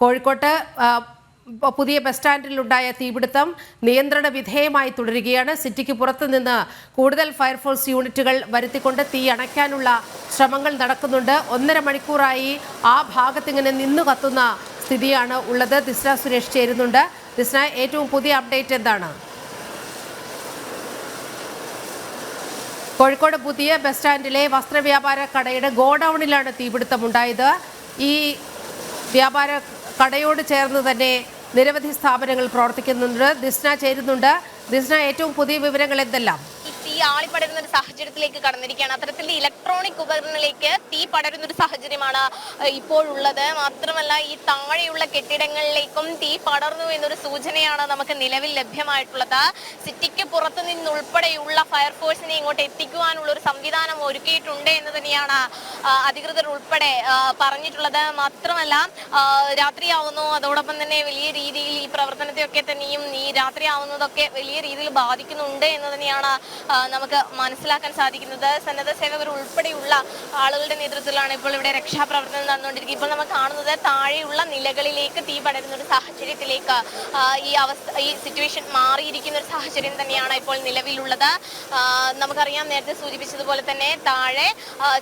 കോഴിക്കോട്ട് പുതിയ ബസ് സ്റ്റാൻഡിലുണ്ടായ തീപിടുത്തം നിയന്ത്രണ വിധേയമായി തുടരുകയാണ്. സിറ്റിക്ക് പുറത്തുനിന്ന് കൂടുതൽ ഫയർഫോഴ്സ് യൂണിറ്റുകൾ വരുത്തിക്കൊണ്ട് തീ അണയ്ക്കാനുള്ള ശ്രമങ്ങൾ നടക്കുന്നുണ്ട്. ഒന്നര മണിക്കൂറായി ആ ഭാഗത്ത് ഇങ്ങനെ നിന്നു കത്തുന്ന സ്ഥിതിയാണ് ഉള്ളത്. ദിസ്ന സുരേഷ് ചേരുന്നുണ്ട്. ദിസ്ന ഏറ്റവും പുതിയ അപ്ഡേറ്റ് എന്താണ്? കോഴിക്കോട് പുതിയ ബസ് സ്റ്റാൻഡിലെ വസ്ത്രവ്യാപാര കടയുടെ ഗോഡൌണിലാണ് തീപിടുത്തം ഉണ്ടായത് ഈ വ്യാപാര കടയോട് ചേർന്ന് തന്നെ നിരവധി സ്ഥാപനങ്ങൾ പ്രവർത്തിക്കുന്നുണ്ട്. ദിസ്ന ചേരുന്നുണ്ട്. ദിസ്ന ഏറ്റവും പുതിയ വിവരങ്ങൾ എന്തെല്ലാം? തീ ആളിപ്പടരുന്ന ഒരു സാഹചര്യത്തിലേക്ക് കടന്നിരിക്കുകയാണ്. അത്തരത്തിൽ ഇലക്ട്രോണിക് ഉപകരണങ്ങളിലേക്ക് തീ പടരുന്ന ഒരു സാഹചര്യമാണ് ഇപ്പോഴുള്ളത്. മാത്രമല്ല ഈ താഴെയുള്ള കെട്ടിടങ്ങളിലേക്കും തീ പടർന്നു എന്നൊരു സൂചനയാണ് നമുക്ക് നിലവിൽ ലഭ്യമായിട്ടുള്ളത്. സിറ്റിക്ക് പുറത്തു നിന്നുൾപ്പെടെയുള്ള ഫയർഫോഴ്സിനെ ഇങ്ങോട്ട് എത്തിക്കുവാനുള്ള ഒരു സംവിധാനം ഒരുക്കിയിട്ടുണ്ട് എന്ന് തന്നെയാണ് അധികൃതർ ഉൾപ്പെടെ പറഞ്ഞിട്ടുള്ളത്. മാത്രമല്ല രാത്രിയാവുന്നു. അതോടൊപ്പം തന്നെ വലിയ രീതിയിൽ ഈ പ്രവർത്തനത്തെയൊക്കെ തന്നെയും ഈ രാത്രിയാവുന്നതൊക്കെ വലിയ രീതിയിൽ ബാധിക്കുന്നുണ്ട് എന്ന് തന്നെയാണ് നമുക്ക് മനസ്സിലാക്കാൻ സാധിക്കുന്നത്. സന്നദ്ധ സേവകർ ഉൾപ്പെടെയുള്ള ആളുകളുടെ നേതൃത്വത്തിലാണ് ഇപ്പോൾ ഇവിടെ രക്ഷാപ്രവർത്തനം നടന്നുകൊണ്ടിരിക്കുന്നത്. ഇപ്പോൾ നമ്മൾ കാണുന്നത് താഴെയുള്ള നിലകളിലേക്ക് തീ പടരുന്ന ഒരു സാഹചര്യത്തിലേക്ക് ഈ അവസ്ഥ ഈ സിറ്റുവേഷൻ മാറിയിരിക്കുന്ന ഒരു സാഹചര്യം തന്നെയാണ് ഇപ്പോൾ നിലവിലുള്ളത്. നമുക്കറിയാം നേരത്തെ സൂചിപ്പിച്ചതുപോലെ തന്നെ താഴെ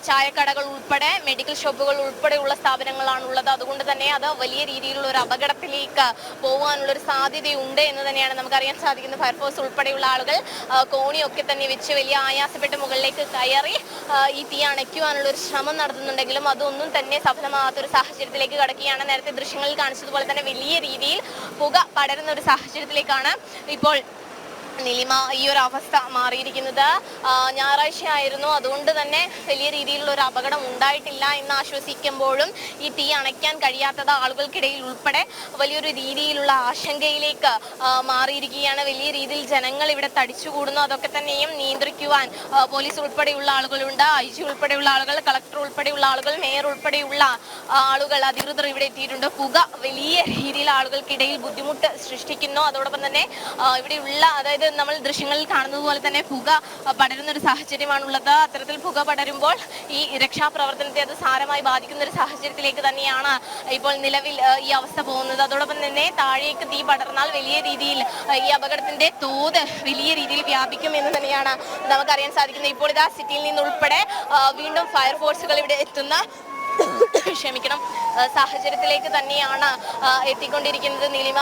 ചായക്കടകൾ ഉൾപ്പെടെ മെഡിക്കൽ ഷോപ്പുകൾ ഉൾപ്പെടെയുള്ള സ്ഥാപനങ്ങളാണ് ഉള്ളത് അതുകൊണ്ട് തന്നെ അത് വലിയ രീതിയിലുള്ള ഒരു അപകടത്തിലേക്ക് പോകാനുള്ള ഒരു സാധ്യതയുണ്ട് എന്ന് തന്നെയാണ് നമുക്കറിയാൻ സാധിക്കുന്നത്. ഫയർഫോഴ്സ് ഉൾപ്പെടെയുള്ള ആളുകൾ കോണിയൊക്കെ തന്നെ വെച്ച് വലിയ ആയാസപ്പെട്ട് മുകളിലേക്ക് കയറി ഈ തീ അണയ്ക്കുവാനുള്ള ഒരു ശ്രമം നടത്തുന്നുണ്ടെങ്കിലും അതൊന്നും തന്നെ സഫലമാകാത്ത ഒരു സാഹചര്യത്തിലേക്ക് കടക്കുകയാണ്. നേരത്തെ ദൃശ്യങ്ങളിൽ കാണിച്ചതുപോലെ തന്നെ വലിയ രീതിയിൽ പുക പടരുന്ന ഒരു സാഹചര്യത്തിലേക്കാണ് ഇപ്പോൾ നിലിമ ഈ ഒരു അവസ്ഥ മാറിയിരിക്കുന്നത്. ഞായറാഴ്ച ഞായറാഴ്ചയായിരുന്നു. അതുകൊണ്ട് തന്നെ വലിയ രീതിയിലുള്ള ഒരു അപകടം ഉണ്ടായിട്ടില്ല എന്ന് ആശ്വസിക്കുമ്പോഴും ഈ തീ അണയ്ക്കാൻ കഴിയാത്തത് ആളുകൾക്കിടയിൽ ഉൾപ്പെടെ വലിയൊരു രീതിയിലുള്ള ആശങ്കയിലേക്ക് മാറിയിരിക്കുകയാണ്. വലിയ രീതിയിൽ ജനങ്ങൾ ഇവിടെ തടിച്ചുകൂടുന്നു. അതൊക്കെ തന്നെയും നിയന്ത്രിക്കുവാൻ പോലീസ് ഉൾപ്പെടെയുള്ള ആളുകളുണ്ട്. ഐ ജി ഉൾപ്പെടെയുള്ള ആളുകൾ കളക്ടർ ഉൾപ്പെടെയുള്ള ആളുകൾ മേയർ ഉൾപ്പെടെയുള്ള ആളുകൾ അധികൃതർ ഇവിടെ എത്തിയിട്ടുണ്ട്. പുക വലിയ രീതിയിൽ ആളുകൾക്കിടയിൽ ബുദ്ധിമുട്ട് സൃഷ്ടിക്കുന്നു. അതോടൊപ്പം തന്നെ ഇവിടെയുള്ള അതായത് നമ്മൾ ദൃശ്യങ്ങളിൽ കാണുന്നത് പോലെ തന്നെ പുക പടരുന്ന ഒരു സാഹചര്യമാണുള്ളത്. അത്തരത്തിൽ പുക പടരുമ്പോൾ ഈ രക്ഷാപ്രവർത്തനത്തെ അത് സാരമായി ബാധിക്കുന്ന ഒരു സാഹചര്യത്തിലേക്ക് തന്നെയാണ് ഇപ്പോൾ നിലവിൽ ഈ അവസ്ഥ പോകുന്നത്. അതോടൊപ്പം തന്നെ താഴേക്ക് തീ പടർന്നാൽ വലിയ രീതിയിൽ ഈ അപകടത്തിന്റെ തോത് വലിയ രീതിയിൽ വ്യാപിക്കും എന്ന് തന്നെയാണ് നമുക്കറിയാൻ സാധിക്കുന്നത്. ഇപ്പോൾ ഇതാ സിറ്റിയിൽ നിന്നുൾപ്പെടെ വീണ്ടും ഫയർഫോഴ്സുകൾ ഇവിടെ എത്തുന്ന ക്ഷമിക്കണം. സാഹചര്യത്തിലേക്ക് തന്നെയാണ് എത്തിക്കൊണ്ടിരിക്കുന്നത് നീലിമ.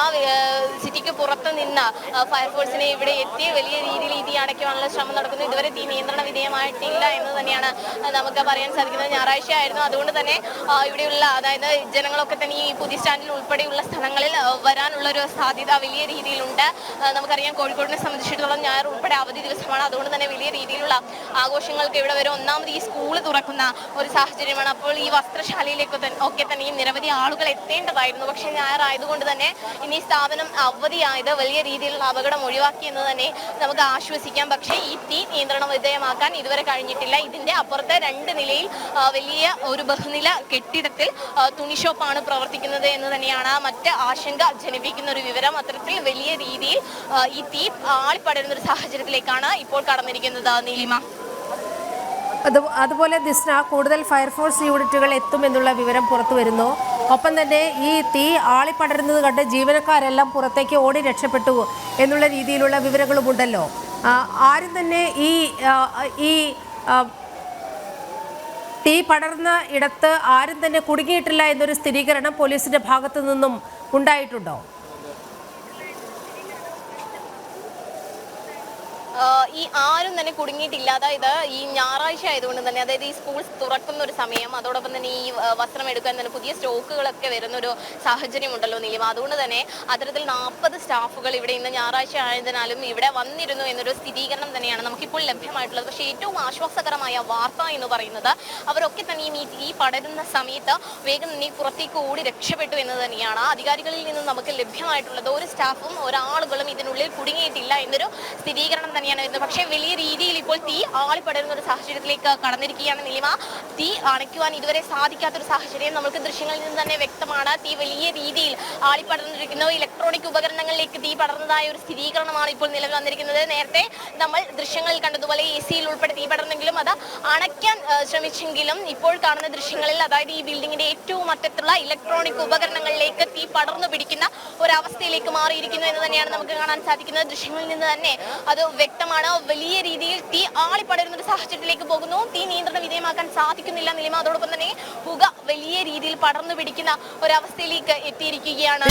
സിറ്റിക്ക് പുറത്ത് നിന്ന് ഫയർഫോഴ്സിനെ ഇവിടെ എത്തി വലിയ രീതിയിൽ ഈ തീ അടയ്ക്കാനുള്ള ശ്രമം നടക്കുന്നു. ഇതുവരെ തീ നിയന്ത്രണ വിധേയമായിട്ടില്ല എന്ന് തന്നെയാണ് നമുക്ക് പറയാൻ സാധിക്കുന്നത്. ഞായറാഴ്ച ആയിരുന്നു അതുകൊണ്ട് തന്നെ ഇവിടെയുള്ള അതായത് ജനങ്ങളൊക്കെ തന്നെ ഈ പുതിയ സ്റ്റാൻഡിൽ ഉൾപ്പെടെയുള്ള സ്ഥലങ്ങളിൽ വരാനുള്ള ഒരു സാധ്യത വലിയ രീതിയിലുണ്ട്. നമുക്കറിയാം കോഴിക്കോടിനെ സംബന്ധിച്ചിടത്തോളം ഞായർ ഉൾപ്പെടെ അവധി ദിവസമാണ്. അതുകൊണ്ട് തന്നെ വലിയ രീതിയിലുള്ള ആഘോഷങ്ങൾക്ക് ഇവിടെ വരെ ഒന്നാമത് ഈ സ്കൂൾ തുറക്കുന്ന ഒരു സാഹചര്യമാണ്. അപ്പോൾ ഈ വസ്ത്രശാലയിലേക്ക് ഒക്കെ തന്നെയും നിരവധി ആളുകൾ എത്തേണ്ടതായിരുന്നു. പക്ഷെ ഞായറായതുകൊണ്ട് തന്നെ ഇനി സ്ഥാപനം അവധിയായത് വലിയ രീതിയിലുള്ള അപകടം ഒഴിവാക്കി എന്ന് തന്നെ നമുക്ക് ആശ്വസിക്കാം. പക്ഷേ ഈ തീ നിയന്ത്രണ വിധേയമാക്കാൻ ഇതുവരെ കഴിഞ്ഞിട്ടില്ല. ഇതിന്റെ അപ്പുറത്തെ രണ്ട് നിലയിൽ വലിയ ഒരു ബഹുനില കെട്ടിടത്തിൽ തുണി ഷോപ്പാണ് പ്രവർത്തിക്കുന്നത് എന്ന് തന്നെയാണ് മറ്റ് ആശങ്ക ജനിപ്പിക്കുന്ന ഒരു വിവരം. അത്തരത്തിൽ വലിയ രീതിയിൽ ഈ തീ ആളിപ്പടരുന്ന ഒരു സാഹചര്യത്തിലേക്കാണ് ഇപ്പോൾ കടന്നിരിക്കുന്നത്. നീലിമ. അത് അതുപോലെ ദിസ്ന കൂടുതൽ ഫയർഫോഴ്സ് യൂണിറ്റുകൾ എത്തുമെന്നുള്ള വിവരം പുറത്തു വരുന്നു. ഒപ്പം തന്നെ ഈ തീ ആളിപ്പടരുന്നത് കണ്ട് ജീവനക്കാരെല്ലാം പുറത്തേക്ക് ഓടി രക്ഷപ്പെട്ടു എന്നുള്ള രീതിയിലുള്ള വിവരങ്ങളുമുണ്ടല്ലോ. ആരും തന്നെ ഈ ഈ തീ പടർന്ന ഇടത്ത് ആരും തന്നെ കുടുങ്ങിയിട്ടില്ല എന്നൊരു സ്ഥിരീകരണം പോലീസിന്റെ ഭാഗത്തു നിന്നും ഉണ്ടായിട്ടുണ്ടോ? ഈ ആരും തന്നെ കുടുങ്ങിയിട്ടില്ല ഇത് ഈ ഞായറാഴ്ച ആയതുകൊണ്ട് തന്നെ അതായത് ഈ സ്കൂൾ തുറക്കുന്ന ഒരു സമയം അതോടൊപ്പം തന്നെ ഈ വസ്ത്രം എടുക്കാൻ തന്നെ പുതിയ സ്റ്റോക്കുകളൊക്കെ വരുന്ന ഒരു സാഹചര്യം ഉണ്ടല്ലോ നീലിമ അതുകൊണ്ട് തന്നെ അത്തരത്തിൽ നാൽപ്പത് സ്റ്റാഫുകൾ ഇവിടെ ഇന്ന് ഞായറാഴ്ച ആയതിനാലും ഇവിടെ വന്നിരുന്നു എന്നൊരു സ്ഥിരീകരണം തന്നെയാണ് നമുക്കിപ്പോൾ ലഭ്യമായിട്ടുള്ളത്. പക്ഷേ ഏറ്റവും ആശ്വാസകരമായ വാർത്ത എന്ന് പറയുന്നത് അവരൊക്കെ തന്നെ ഈ ഈ പടരുന്ന സമയത്ത് വേഗം തന്നെ പുറത്തേക്ക് ഓടി രക്ഷപ്പെട്ടു എന്ന് തന്നെയാണ്. അധികാരികളിൽ നിന്ന് നമുക്ക് ലഭ്യമായിട്ടുള്ളത് ഒരു സ്റ്റാഫും ഒരാളുകളും ഇതിനുള്ളിൽ കുടുങ്ങിയിട്ടില്ല എന്നൊരു സ്ഥിരീകരണം തന്നെയാണ് പക്ഷേ വലിയ രീതിയിൽ ഇപ്പോൾ തീ ആളിപ്പടരുന്ന ഒരു സാഹചര്യത്തിലേക്ക് കടന്നിരിക്കുകയാണ് നിലിമ. തീ അണയ്ക്കുവാൻ ഇതുവരെ സാധിക്കാത്തൊരു സാഹചര്യം നമുക്ക് ദൃശ്യങ്ങളിൽ നിന്ന് തന്നെ വ്യക്തമാണ്. തീ വലിയ രീതിയിൽ ആളിപ്പടർന്നിരിക്കുന്നു. ഇലക്ട്രോണിക് ഉപകരണങ്ങളിലേക്ക് തീ പടർന്നതായ ഒരു സ്ഥിരീകരണമാണ് ഇപ്പോൾ നിലവിൽ വന്നിരിക്കുന്നത്. നേരത്തെ നമ്മൾ ദൃശ്യങ്ങളിൽ കണ്ടതുപോലെ എ സിയിൽ ഉൾപ്പെടെ തീ പടർന്നെങ്കിലും അത് അണയ്ക്കാൻ ശ്രമിച്ചെങ്കിലും ഇപ്പോൾ കാണുന്ന ദൃശ്യങ്ങളിൽ അതായത് ഈ ബിൽഡിങ്ങിന്റെ ഏറ്റവും അറ്റത്തുള്ള ഇലക്ട്രോണിക് ഉപകരണങ്ങളിലേക്ക് തീ പടർന്നു പിടിക്കുന്ന ഒരവസ്ഥയിലേക്ക് മാറിയിരിക്കുന്നു എന്ന് തന്നെയാണ് നമുക്ക് കാണാൻ സാധിക്കുന്നത്. ദൃശ്യങ്ങളിൽ നിന്ന് തന്നെ അത് വ്യക്തമാണ്. വലിയ രീതിയിൽ തീ ആളിപ്പടരുന്ന ഒരു സാഹചര്യത്തിലേക്ക് പോകുന്നു. തീ നിയന്ത്രണ വിധേയമാക്കാൻ സാധിക്കുന്നില്ല. നിലിമ അതോടൊപ്പം തന്നെ പുക വലിയ രീതിയിൽ പടർന്നു പിടിക്കുന്ന ഒരവസ്ഥയിലേക്ക് എത്തിയിരിക്കുകയാണ്.